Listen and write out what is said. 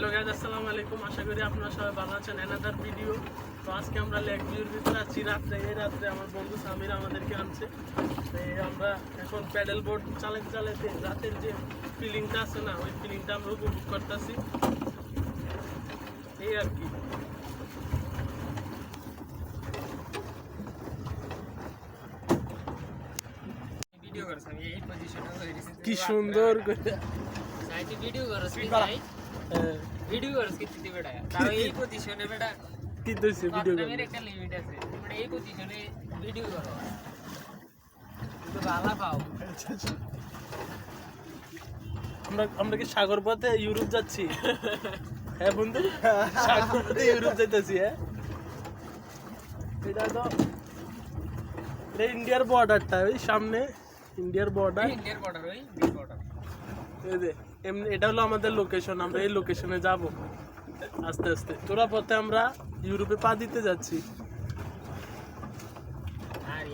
Hello guys আসসালামু আলাইকুম। আশা করি আপনারা সবাই ভালো আছেন। এনাদার ভিডিও তো আজকে আমরা লেক ভিউর ভিতরে আছি। রাত্রে এই রাত্রে আমার বন্ধু সামির আমাদেরকে আনছে। এই আমরা এখন প্যাডেল বোর্ড চালাতে চালাতে রাতের যে ফিলিংটা আছে না ওই ফিলিংটা আমরা উপভোগ করতেছি। এই আর কি। কি সুন্দর করে সাইতে ভিডিও করছ কি ভাই ভিডিও করছ কি তুই বেটা তাও এই পজিশনে বেটা কি দিয়েছে ভিডিও আপনাদের একটা লিমিট আছে তোমরা এই পজিশনে ভিডিও করো কিন্তু ভালো পাও আমরা আমরা কি সাগর পথে ইউরোপ যাচ্ছি হ্যাঁ বন্ধু সাগর পথে ইউরোপ যাইতেছি হ্যাঁ এটা তো এটা ইন্ডিয়ার বর্ডারটা ওই সামনে ইন্ডিয়ার বর্ডার ইন্ডিয়ার বর্ডার ওই বর্ডার এমনি এটা হলো আমাদের লোকেশন আমরা এই লোকেশনে যাব। আস্তে আস্তে। তোরা পথে আমরা ইউরোপে পা দিতে যাচ্ছি। আর